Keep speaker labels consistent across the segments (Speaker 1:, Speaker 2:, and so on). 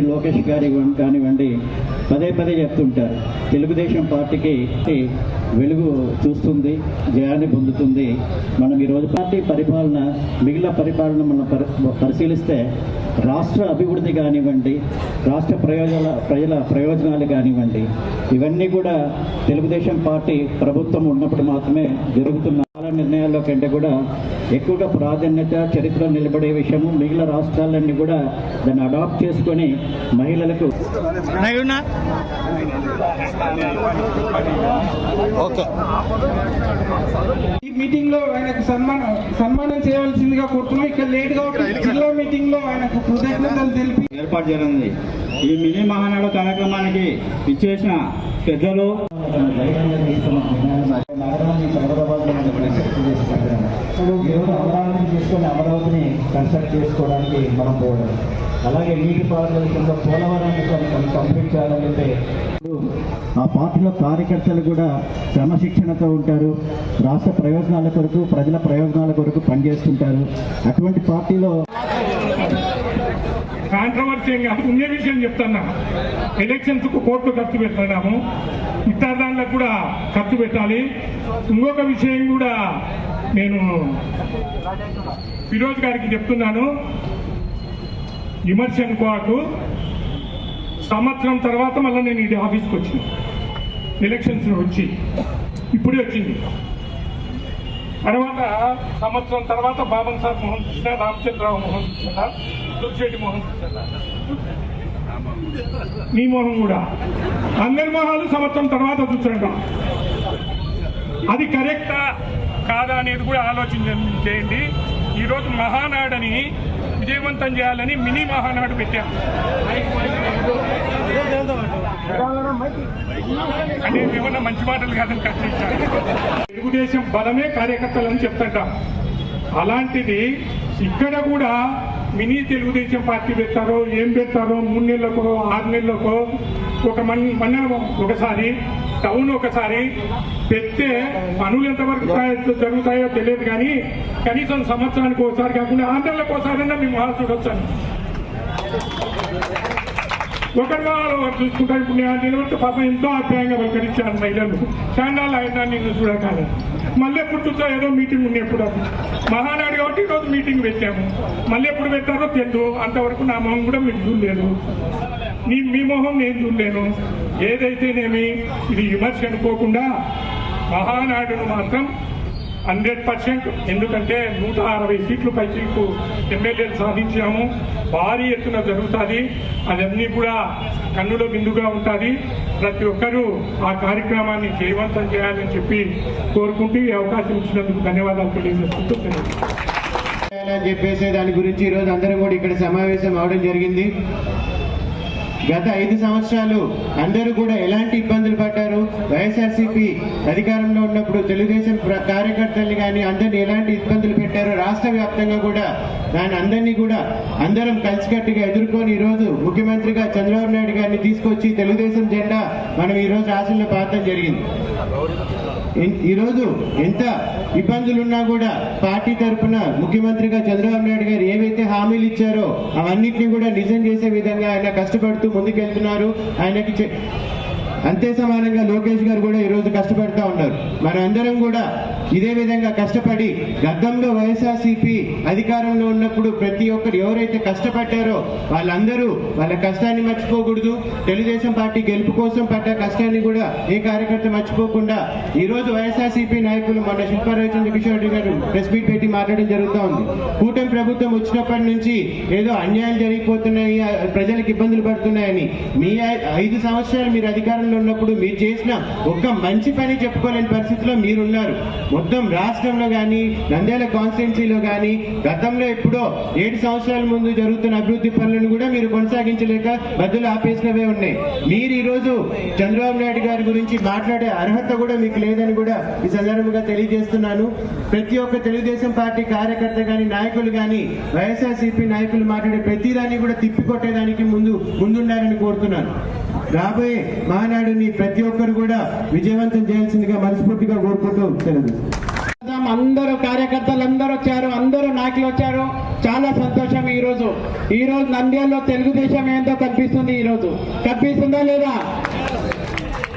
Speaker 1: పార్టీకి లోకేష్ గారి కానివ్వండి పదే పదే చెప్తుంటారు. తెలుగుదేశం పార్టీకి వెలుగు చూస్తుంది జయాన్ని పొందుతుంది. మనం ఈరోజు పార్టీ పరిపాలన మిగిలిన పరిపాలన మనం పరిశీలిస్తే రాష్ట్ర అభివృద్ధి కానివ్వండి రాష్ట్ర ప్రయోజన ప్రజల ప్రయోజనాలు కానివ్వండి ఇవన్నీ కూడా తెలుగుదేశం పార్టీ ప్రభుత్వం ఉన్నప్పుడు మాత్రమే జరుగుతున్న నిర్ణయాల్లో కంటే కూడా ఎక్కువగా ప్రాధాన్యత చరిత్ర నిలబడే విషయము మిగిలిన రాష్ట్రాలన్నీ కూడా దాన్ని అడాప్ట్ చేసుకొని మహిళలకు
Speaker 2: ఓకే.
Speaker 3: ఈ మీటింగ్లో ఆయనకు సన్మానం సన్మానం చేయవలసిందిగా కోరుతున్నాం. ఇక్కడ లేట్గా మీటింగ్లో ఆయనకు కృతజ్ఞతలు తెలిపి
Speaker 4: ఏర్పాటు చేయనుంది ఈ మినీ మహానాడు కార్యక్రమానికి ఇచ్చేసిన పెద్దలు
Speaker 1: చేసుకుంటున్నాం ఈరోజు అమరావతిని తీసుకొని అమరావతిని కన్స్ట్రక్ట్ చేసుకోవడానికి మనం పోవడం అలాగే నీటి పారుదల కింద పోలవరాన్ని కం- కంప్లీట్ చేయాలంటే ఆ పార్టీలో కార్యకర్తలు కూడా క్రమశిక్షణతో ఉంటారు. రాష్ట్ర ప్రయోజనాల కొరకు ప్రజల ప్రయోజనాల కొరకు పనిచేస్తుంటారు. అటువంటి పార్టీలో
Speaker 5: కాంట్రవర్సీ ఏం కాదు ఉండే విషయం చెప్తున్నా. ఎలక్షన్స్కు కోట్లు ఖర్చు పెడుతున్నాము ఇతర దాంట్లకు కూడా ఖర్చు పెట్టాలి. ఇంకొక విషయం కూడా నేను ఫిరోజ్ గారికి చెప్తున్నాను. విమర్శ అనుకోకు సంవత్సరం తర్వాత మళ్ళీ నేను ఇది ఆఫీస్కి వచ్చింది. ఎలక్షన్స్ వచ్చి. ఇప్పుడే వచ్చింది. తర్వాత సంవత్సరం తర్వాత బాబన్ సార్ మోహన్ కృష్ణ రామచంద్రరావు మోహన్ కృష్ణ దుర్శెట్టి మోహన్ కృష్ణ. నీ మోహన్ కూడా. అందరి మోహాలు సంవత్సరం తర్వాత చూస్తుంటాం అది కరెక్టా కాదా అనేది కూడా ఆలోచన చేయండి. ఈరోజు మహానాడని విజయవంతం చేయాలని మినీ మహానాడు పెట్టాం. అంటే ఏమన్నా మంచి మాటలు కాదని కష్టం తెలుగుదేశం బలమే కార్యకర్తలని చెప్తుంటాం. అలాంటిది ఇక్కడ కూడా మినీ తెలుగుదేశం పార్టీ పెడతారో ఏం పెడతారో మూడు నెలలకో ఆరు నెలలకో ఒక మన్ మన ఒకసారి టౌన్ ఒకసారి పెడితే పనులు ఎంతవరకు జరుగుతాయో తెలియదు కానీ కనీసం సంవత్సరానికి ఒకసారి కాకుండా ఆంధ్రలకు ఒకసారి ఒకసారైనా మేము హాల్ చూడొచ్చాను ఒకరి వాళ్ళు చూసుకుంటారు ఇప్పుడు నేను నిలబడితే పాపం ఎంతో ఆప్యాయంగా పలకరించాను మహిళలు. చాండాలు ఆయన నేను చూడకాలి మళ్ళీ ఎప్పుడు చూస్తా ఏదో మీటింగ్ ఉంది ఎప్పుడు. అది. మహానాడు కాబట్టి ఈరోజు మీటింగ్ పెట్టాము. మళ్ళీ ఎప్పుడు పెట్టారో తెలియదు అంతవరకు నా మొహం కూడా మీరు చూడలేదు. నీ మీ మొహం నేను చూడలేను. ఏదైతేనేమి ఇది విమర్శ అనుకోకుండా మహానాడును మాత్రం హండ్రెడ్ పర్సెంట్. ఎందుకంటే నూట అరవై సీట్లు పైచీకు ఎమ్మెల్యేలు సాధించాము. భారీ ఎత్తున జరుగుతుంది. అదన్నీ కూడా కన్నుల బిందుగా ఉంటుంది. ప్రతి ఒక్కరూ ఆ కార్యక్రమాన్ని జయవంతం చేయాలని చెప్పి కోరుకుంటూ ఈ అవకాశం ఇచ్చినందుకు ధన్యవాదాలు తెలియజేసుకుంటూ
Speaker 6: చెప్పేసి దాని గురించి ఈరోజు అందరం కూడా ఇక్కడ సమావేశం అవడం జరిగింది. గత ఐదు సంవత్సరాలు అందరూ కూడా ఎలాంటి ఇబ్బందులు పడ్డారు? వైఎస్ఆర్సీపీ అధికారంలో ఉన్నప్పుడు తెలుగుదేశం ప్ర- కార్యకర్తల్ని కానీ అందరిని ఎలాంటి ఇబ్బందులు పెట్టారో రాష్ట్ర వ్యాప్తంగా కూడా దాని అందరినీ కూడా అందరం కలిసికట్టుగా ఎదుర్కొని ఈరోజు ముఖ్యమంత్రిగా చంద్రబాబు నాయుడు గారిని తీసుకొచ్చి తెలుగుదేశం జెండా మనం ఈరోజు రాష్ట్రంలో పాతడం జరిగింది. ఈరోజు ఎంత ఇబ్బందులున్నా కూడా పార్టీ తరఫున ముఖ్యమంత్రిగా చంద్రబాబు నాయుడు గారు ఏవైతే హామీలు ఇచ్చారో అవన్నింటినీ కూడా నిజం చేసే విధంగా ఆయన కష్టపడుతూ ముందుకెళ్తున్నారు. ఆయనకి అంతే సమానంగా లోకేష్ గారు కూడా ఈరోజు కష్టపడుతూ ఉన్నారు. మన అందరం కూడా ఇదే విధంగా కష్టపడి గద్దంలో వైఎస్ఆర్సీపీ అధికారంలో ఉన్నప్పుడు ప్రతి ఒక్కరు ఎవరైతే కష్టపడ్డారో వాళ్ళందరూ వాళ్ళ కష్టాన్ని మర్చిపోకూడదు. తెలుగుదేశం పార్టీ గెలుపు కోసం పడ్డ కష్టాన్ని కూడా ఏ కార్యకర్త మర్చిపోకుండా ఈ రోజు వైఎస్ఆర్సీపీ నాయకులు మన శిల్పా రవిచంద్ర కిషోర్ రెడ్డి గారు ప్రెస్ మీట్ పెట్టి మాట్లాడడం జరుగుతూ ఉంది. కూటమి ప్రభుత్వం వచ్చినప్పటి నుంచి ఏదో అన్యాయం జరిగిపోతున్నాయి ప్రజలకు ఇబ్బందులు పడుతున్నాయని మీ ఐదు సంవత్సరాలు మీరు అధికారంలో ఉన్నప్పుడు మీరు చేసిన ఒక్క మంచి పని చెప్పుకోలేని పరిస్థితిలో మీరున్నారు. మొత్తం రాష్ట్రంలో కానీ నంద్యాల కాన్స్టిట్యున్సీలో కానీ గతంలో ఎప్పుడో ఏడు సంవత్సరాల ముందు జరుగుతున్న అభివృద్ధి పనులను కూడా మీరు కొనసాగించలేక బదులు ఆపేసినవే ఉన్నాయి. మీరు ఈరోజు చంద్రబాబు నాయుడు గారి గురించి మాట్లాడే అర్హత కూడా మీకు లేదని కూడా ఈ సందర్భంగా తెలియజేస్తున్నాను. ప్రతి ఒక్క తెలుగుదేశం పార్టీ కార్యకర్త కానీ నాయకులు కానీ వైఎస్ఆర్సీపీ నాయకులు మాట్లాడే ప్రతిదాన్ని కూడా తిప్పికొట్టేదానికి ముందు ముందుండాలని కోరుతున్నాను. రాబోయే మహానాడుని ప్రతి ఒక్కరు కూడా విజయవంతం చేయాల్సిందిగా మనస్ఫూర్తిగా కోరుకుంటూ సెలవు.
Speaker 2: అందరూ కార్యకర్తలు అందరూ వచ్చారు అందరూ నాయకులు వచ్చారు. చాలా సంతోషం ఈ రోజు ఈ రోజు నంద్యాలలో తెలుగుదేశం ఏంటో కనిపిస్తుంది ఈ రోజు కనిపిస్తుందా లేదా?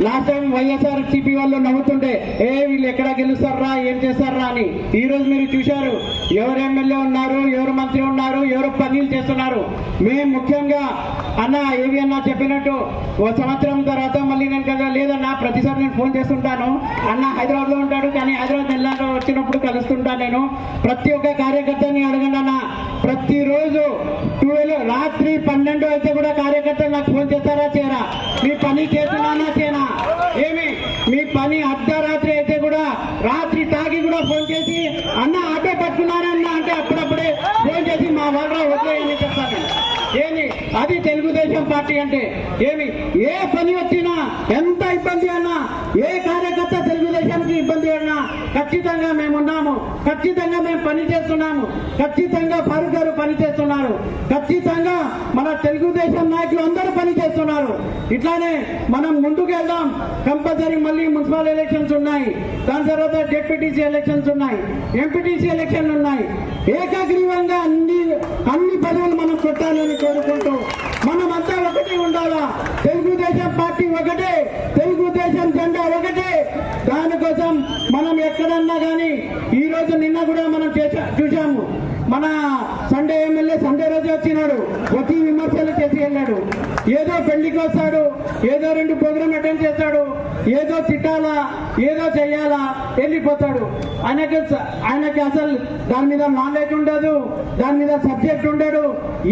Speaker 2: లాస్ట్ టైం వైఎస్ఆర్ సిపి వాళ్ళు నవ్వుతుంటే ఏ వీళ్ళు ఎక్కడ గెలుస్తారా ఏం చేస్తారా అని. ఈ రోజు మీరు చూశారు ఎవరు ఎమ్మెల్యే ఉన్నారు ఎవరు మంత్రి ఉన్నారు ఎవరు పనులు చేస్తున్నారు. మేము ముఖ్యంగా అన్న ఏవి అన్న చెప్పినట్టు ఓ సంవత్సరం తర్వాత మళ్ళీ నేను కదా లేదన్నా ప్రతిసారి నేను ఫోన్ చేస్తుంటాను. అన్న హైదరాబాద్లో ఉంటాడు కానీ హైదరాబాద్ నెలలో వచ్చినప్పుడు కలుస్తుంటాను నేను. ప్రతి ఒక్క కార్యకర్తని అడగండి అన్న. ప్రతిరోజు ట్వెల్వ్ రాత్రి పన్నెండు అయితే కూడా కార్యకర్తలు నాకు ఫోన్ చేస్తారా చేయరా? మీ పని చేస్తున్నానా చేయనా? ఏమి? మీ పని అర్ధరాత్రి అయితే కూడా రాత్రి తాగి కూడా ఫోన్ చేసి అన్న ఆటో పట్టుకున్నారన్న అంటే అప్పుడప్పుడే ఫోన్ చేసి మా వాళ్ళ వదిలేయని చెప్తాను. అది తెలుగుదేశం పార్టీ అంటే ఏమి? ఏ పని వచ్చినా ఎంత ఇబ్బంది అన్నా ఏ కార్యకర్త ఖచ్చితంగా మేము ఉన్నాము ఖచ్చితంగా మేము పని చేస్తున్నాము. ఖచ్చితంగా ఫరూక్ గారు పనిచేస్తున్నారు ఖచ్చితంగా మన తెలుగుదేశం నాయకులు అందరూ పనిచేస్తున్నారు ఇట్లానే మనం ముందుకు వెళ్దాం కంపల్సరీ మళ్ళీ మున్సిపల్ ఎలక్షన్స్ ఉన్నాయి. దాని తర్వాత డెప్యూటీసీ ఎలక్షన్స్ ఉన్నాయి. ఎంపీటీసీ ఎలక్షన్లు ఉన్నాయి. ఏకగ్రీవంగా అన్ని అన్ని పదవులు మనం కొట్టాలని కోరుకుంటూ మనం అంతా ఒకటి ఉండాలా తెలుగుదేశం పార్టీ ఒకటే తెలుగుదేశం జెండా ఒకటే దానికోసం మనం ఎక్కడన్నా కానీ ఈ రోజు నిన్న కూడా మనం చూసాము మన సండే ఎమ్మెల్యే సండే రోజు వచ్చినాడు. వచ్చి విమర్శలు చేసి వెళ్ళాడు. ఏదో పెళ్ళికి వస్తాడు ఏదో రెండు ప్రోగ్రామ్ అటెండ్ చేస్తాడు ఏదో తిట్టాలా ఏదో చెయ్యాలా వెళ్ళిపోతాడు. ఆయనకి ఆయనకి అసలు దాని మీద నాలెడ్జ్ ఉండదు దాని మీద సబ్జెక్ట్ ఉండడు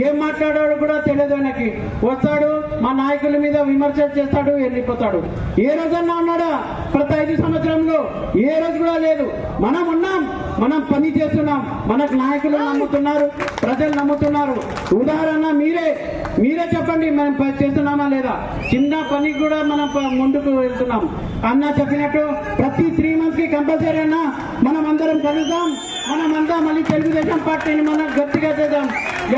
Speaker 2: ఏం మాట్లాడాడు కూడా తెలియదు ఆయనకి. వస్తాడు మా నాయకుల మీద విమర్శలు చేస్తాడు వెళ్ళిపోతాడు. ఏ రోజన్నా ఉన్నాడా? ప్రతి ఐదు సంవత్సరంలో ఏ రోజు కూడా లేదు. మనం ఉన్నాం మనం పని చేస్తున్నాం మనకు నాయకులు నమ్ముతున్నారు ప్రజలు నమ్ముతున్నారు. ఉదాహరణ మీరే మీరే చెప్పండి మనం చేస్తున్నామా లేదా? చిన్న పనికి కూడా మనం ముందుకు వెళ్తున్నాం. అన్న చెప్పినట్టు ప్రతి త్రీ మంత్స్కి కంపల్సరీ అన్న మనం అందరం కలుద్దాం మనం అంతా మళ్ళీ తెలుగుదేశం పార్టీని మనం గట్టిగా చేద్దాం.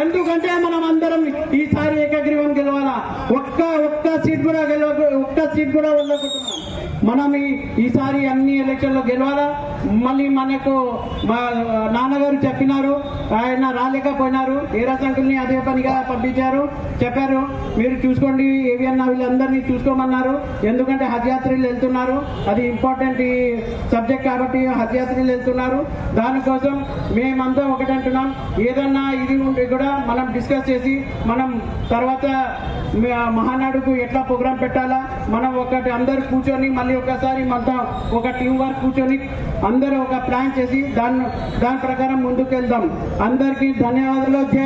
Speaker 2: ఎందుకంటే మనం అందరం ఈసారి ఏకగ్రీవం గెలవాలా? ఒక్క ఒక్క సీట్ కూడా గెలవ ఒక్క సీట్ కూడా వెళ్ళకుంటున్నాం మనం ఈసారి అన్ని ఎలక్షన్లో గెలవాలా? మళ్ళీ మనకు మా నాన్నగారు చెప్పినారు ఆయన రాలేకపోయినారు ఏ రసంకుల్ని అదే పనిగా పంపించారు చెప్పారు మీరు చూసుకోండి ఏవి అన్న వీళ్ళందరినీ చూసుకోమన్నారు ఎందుకంటే హజ్యాత్రలు వెళ్తున్నారు అది ఇంపార్టెంట్ ఈ సబ్జెక్ట్ కాబట్టి హజ్యాత్రలు వెళ్తున్నారు దానికోసం మేమంతా ఒకటంటున్నాం ఏదన్నా ఇది ఉంటే కూడా మనం డిస్కస్ చేసి మనం తర్వాత మహానాడుకు ఎట్లా ప్రోగ్రాం పెట్టాలా మనం ఒకటి అందరు కూర్చొని మళ్ళీ ఒకసారి మొత్తం ఒక టీం వర్క్ కూర్చొని అందరూ ఒక ప్లాన్ చేసి దాని దాని ప్రకారం ముందుకు వెళ్దాం అందరికీ ధన్యవాదాలు. జై